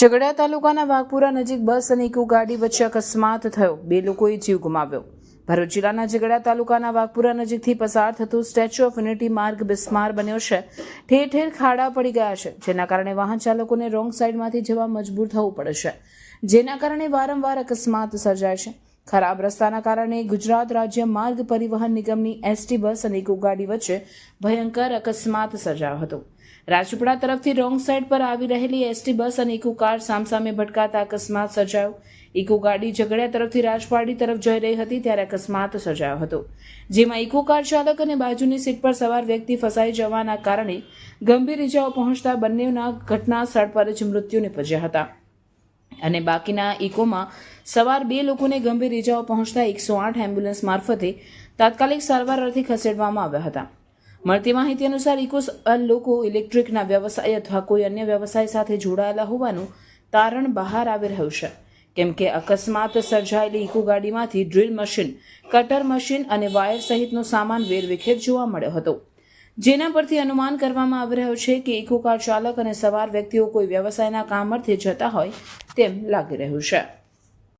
ઝઘડિયા તાલુકાના વાઘપુરા નજીક બસ અને ઇકો ગાડી વચ્ચે અકસ્માત થયો. બે લોકોએ જીવ ગુમાવ્યો. ભરૂચ જિલ્લાના ઝઘડા તાલુકાના વાઘપુરા નજીકથી પસાર થતું સ્ટેચ્યુ ઓફ યુનિટી માર્ગ બિસ્માર બન્યો છે. ઠેર ઠેર ખાડા પડી ગયા છે, જેના કારણે વાહન ચાલકોને રોંગ સાઈડમાંથી જવા મજબૂર થવું પડે છે. જેના કારણે વારંવાર અકસ્માત સર્જાય છે. ખરાબ રસ્તાના કારણે ગુજરાત રાજ્ય માર્ગ પરિવહન નિગમની એસટી બસ અને ઇકો ગાડી વચ્ચે ભયંકર અકસ્માત સર્જાયો હતો. રાજપીપળા તરફથી રોંગ સાઈડ પર આવી રહેલી એસટી બસ અને ઇકો કાર સામસામે ભટકાતા અકસ્માત સર્જાયો. ઇકો ગાડી ઝઘડિયા તરફથી રાજપાડી તરફ જઈ રહી હતી ત્યારે અકસ્માત સર્જાયો હતો. જેમાં ઇકો કાર ચાલક અને બાજુની સીટ પર સવાર વ્યક્તિ ફસાઈ જવાના કારણે ગંભીર ઇજાઓ પહોંચતા બંનેના ઘટના સ્થળ પર જ મૃત્યુ નિપજ્યા હતા. અને બાકીના ઇકોમાં સવાર બે લોકોને ગંભીર ઇજાઓ પહોંચતા એકસો આઠ એમ્બ્યુલન્સ મારફતે તાત્કાલિક સારવાર અર્થે ખસેડવામાં આવ્યા હતા. મળતી માહિતી અનુસાર ઇકો લોકો ઇલેક્ટ્રિકના વ્યવસાય અથવા કોઈ અન્ય વ્યવસાય સાથે જોડાયેલા હોવાનું તારણ બહાર આવી રહ્યું છે. કેમ કે અકસ્માત સર્જાયેલી ઇકો ગાડીમાંથી ડ્રિલ મશીન, કટર મશીન અને વાયર સહિતનો સામાન વેરવિખેર જોવા મળ્યો હતો. જેના પરથી અનુમાન કરવામાં આવી રહ્યું છે કે ઇકો કાર ચાલક અને સવાર વ્યક્તિઓ કોઈ વ્યવસાયના કામ અર્થે જતા હોય તેમ લાગી રહ્યું છે.